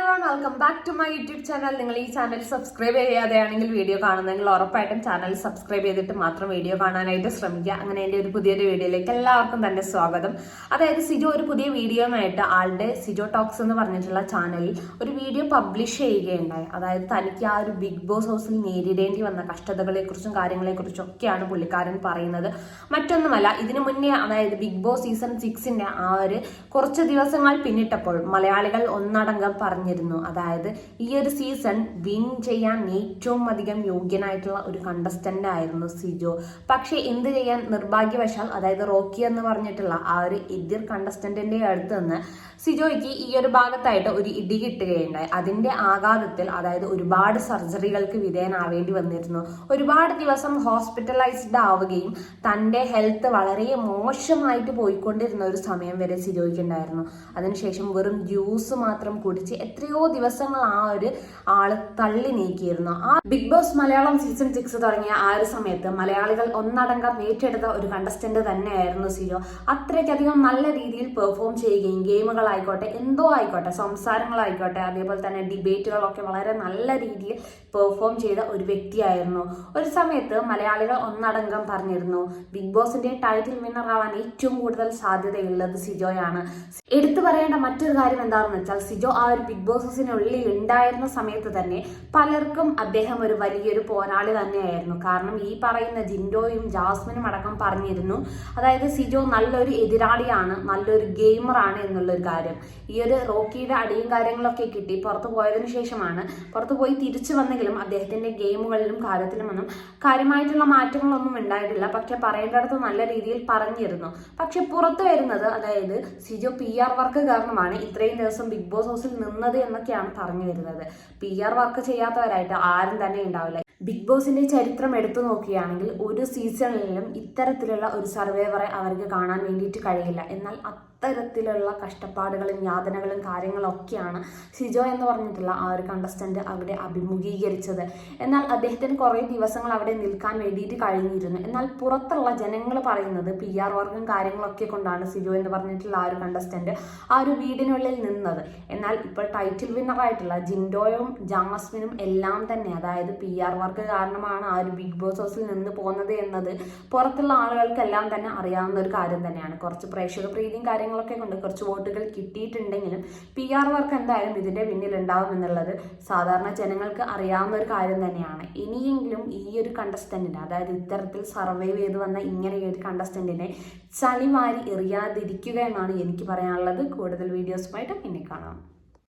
Everyone welcome back to my YouTube channel നിങ്ങൾ ഈ channel subscribe ചെയ്യാതെയാണെങ്കിൽ video കാണുന്നെങ്കിൽ ഉറപ്പായിട്ടും ചാനൽ സബ്സ്ക്രൈബ് ചെയ്തിട്ട് മാത്രം വീഡിയോ കാണാനായിട്ട് ശ്രമിക്കുക. അങ്ങനെ എന്റെ ഒരു പുതിയൊരു വീഡിയോയിലേക്ക് എല്ലാവർക്കും തന്നെ സ്വാഗതം. അതായത് സിജോ ഒരു പുതിയ വീഡിയോയുമായിട്ട് ആളുടെ സിജോ ടോക്സ് എന്ന് പറഞ്ഞിട്ടുള്ള ചാനലിൽ ഒരു വീഡിയോ പബ്ലിഷ് ചെയ്യുകയുണ്ടായി. അതായത് തനിക്ക് ആ ഒരു ബിഗ് ബോസ് ഹൗസിൽ നേരിടേണ്ടി വന്ന കഷ്ടതകളെക്കുറിച്ചും കാര്യങ്ങളെക്കുറിച്ചും ഒക്കെയാണ് പുള്ളിക്കാരൻ പറയുന്നത്. മറ്റൊന്നുമല്ല ഇതിനു മുന്നേ അതായത് ബിഗ് ബോസ് സീസൺ സിക്സിന്റെ ആ ഒരു കുറച്ച് ദിവസങ്ങൾ പിന്നിട്ടപ്പോൾ മലയാളികൾ ഒന്നടങ്കം പറഞ്ഞിരുന്നു. അതായത് ഈ ഒരു സീസൺ വിൻ ചെയ്യാൻ ഏറ്റവും അധികം യോഗ്യനായിട്ടുള്ള ഒരു കണ്ടസ്റ്റന്റ് ആയിരുന്നു സിജോ. പക്ഷേ എന്ത് ചെയ്യാൻ നിർഭാഗ്യവശാൽ അതായത് റോക്കി എന്ന് പറഞ്ഞിട്ടുള്ള ആ ഒരു എതിർ കണ്ടസ്റ്റന്റിന്റെ അടുത്ത് നിന്ന് സിജോയ്ക്ക് ഈ ഒരു ഭാഗത്തായിട്ട് ഒരു ഇടി കിട്ടുകയുണ്ടായി. അതിന്റെ ആഘാതത്തിൽ അതായത് ഒരുപാട് സർജറികൾക്ക് വിധേയനാവേണ്ടി വന്നിരുന്നു. ഒരുപാട് ദിവസം ഹോസ്പിറ്റലൈസ്ഡ് ആവുകയും തന്റെ ഹെൽത്ത് വളരെ മോശമായിട്ട് പോയിക്കൊണ്ടിരുന്ന ഒരു സമയം വരെ സിജോയ്ക്ക് ഉണ്ടായിരുന്നു. അതിനുശേഷം വെറും ജ്യൂസ് മാത്രം കുടിച്ച് എത്രയോ ദിവസങ്ങൾ ആ ഒരു ആൾ തള്ളി നീക്കിയിരുന്നു. ആ Big Boss Malayalam season six തുടങ്ങിയ ആ ഒരു സമയത്ത് മലയാളികൾ ഒന്നടങ്കം ഏറ്റെടുത്ത ഒരു കണ്ടസ്റ്റന്റ് തന്നെയായിരുന്നു സിജോ അത്രയ്ക്കധികം നല്ല രീതിയിൽ പെർഫോം ചെയ്യുകയും ഗെയിമുകളായിക്കോട്ടെ എന്തോ ആയിക്കോട്ടെ സംസാരങ്ങളായിക്കോട്ടെ അതേപോലെ തന്നെ ഡിബേറ്റുകളൊക്കെ വളരെ നല്ല രീതിയിൽ പെർഫോം ചെയ്ത ഒരു വ്യക്തിയായിരുന്നു. ഒരു സമയത്ത് മലയാളികൾ ഒന്നടങ്കം പറഞ്ഞിരുന്നു ബിഗ് ബോസിന്റെ ടൈറ്റിൽ വിന്നർ ആവാൻ ഏറ്റവും കൂടുതൽ സാധ്യതയുള്ളത് സിജോയാണ്. എടുത്തു പറയേണ്ട മറ്റൊരു കാര്യം എന്താണെന്ന് വെച്ചാൽ സിജോ ആ ഒരു ബിഗ് ബോസിനുള്ളിൽ ഉണ്ടായിരുന്ന സമയത്ത് തന്നെ പലർക്കും അദ്ദേഹം ഒരു വലിയൊരു പോരാളി തന്നെയായിരുന്നു. കാരണം ഈ പറയുന്ന ജിൻഡോയും ജാസ്മിനും അടക്കം പറഞ്ഞിരുന്നു. അതായത് സിജോ നല്ലൊരു എതിരാളിയാണ് നല്ലൊരു ഗെയിമറാണ് എന്നുള്ളൊരു കാര്യം. ഈ ഒരു റോക്കിയുടെ അടിയും കാര്യങ്ങളൊക്കെ കിട്ടി. പുറത്തു പോയതിനു ശേഷമാണ് പുറത്തു പോയി തിരിച്ചു വന്നെങ്കിലും അദ്ദേഹത്തിന്റെ ഗെയിമുകളിലും കാര്യത്തിലുമൊന്നും കാര്യമായിട്ടുള്ള മാറ്റങ്ങളൊന്നും ഉണ്ടായിട്ടില്ല. പക്ഷെ പറയേണ്ടടുത്ത് നല്ല രീതിയിൽ പറഞ്ഞിരുന്നു. പക്ഷെ പുറത്തു വരുന്നത് അതായത് സിജോ പി ആർ വർക്ക് കാരണമാണ് ഇത്രയും ദിവസം ബിഗ് ബോസ് ഹൗസിൽ നിന്നത് എന്നൊക്കെയാണ് പറഞ്ഞു വരുന്നത്. പി ആർ വർക്ക് ചെയ്യാത്തവരായിട്ട് ആരും തന്നെ ഉണ്ടാവില്ല. ബിഗ് ബോസിന്റെ ചരിത്രം എടുത്തു നോക്കുകയാണെങ്കിൽ ഒരു സീസണിലും ഇത്തരത്തിലുള്ള ഒരു സർവൈവറെ അവർക്ക് കാണാൻ വേണ്ടിയിട്ട് കഴിയില്ല. എന്നാൽ അത്തരത്തിലുള്ള കഷ്ടപ്പാടുകളും യാതനകളും കാര്യങ്ങളൊക്കെയാണ് ഷിജോ എന്ന് പറഞ്ഞിട്ടുള്ള ആ ഒരു കണ്ടസ്റ്റന്റ് അവിടെ അഭിമുഖീകരിച്ചത്. എന്നാൽ അദ്ദേഹത്തിന് കുറേ ദിവസങ്ങൾ അവിടെ നിൽക്കാൻ വേണ്ടിയിട്ട് കഴിഞ്ഞിരുന്നു. എന്നാൽ പുറത്തുള്ള ജനങ്ങൾ പറയുന്നത് പി ആർ വർക്കും കാര്യങ്ങളൊക്കെ കൊണ്ടാണ് സിജോ എന്ന് പറഞ്ഞിട്ടുള്ള ആ ഒരു കണ്ടസ്റ്റന്റ് ആ ഒരു വീടിനുള്ളിൽ നിന്നത്. എന്നാൽ ഇപ്പോൾ ടൈറ്റിൽ വിന്നറായിട്ടുള്ള ജിൻഡോയും ജാസ്മിനും എല്ലാം തന്നെ അതായത് പി ആർ കാരണമാണ് ആ ഒരു ബിഗ് ബോസ് ഹൗസിൽ നിന്ന് പോകുന്നത് എന്നത്. പുറത്തുള്ള ആളുകൾക്കെല്ലാം തന്നെ അറിയാവുന്ന ഒരു കാര്യം തന്നെയാണ്. കുറച്ച് പ്രേക്ഷക പ്രീതിയും കാര്യങ്ങളൊക്കെ കൊണ്ട് കുറച്ച് വോട്ടുകൾ കിട്ടിയിട്ടുണ്ടെങ്കിലും പി ആർ വർക്ക് എന്തായാലും ഇതിന്റെ പിന്നിൽ ഉണ്ടാവും എന്നുള്ളത് സാധാരണ ജനങ്ങൾക്ക് അറിയാവുന്ന ഒരു കാര്യം തന്നെയാണ്. ഇനിയെങ്കിലും ഈ ഒരു കണ്ടസ്റ്റന്റിനെ അതായത് ഇത്തരത്തിൽ സർവൈവ് ചെയ്ത് വന്ന ഇങ്ങനെ ഒരു കണ്ടസ്റ്റന്റിനെ ചളിമാരി എറിയാതിരിക്കുക എന്നാണ് എനിക്ക് പറയാനുള്ളത്. കൂടുതൽ വീഡിയോസുമായിട്ട് പിന്നെ കാണാം.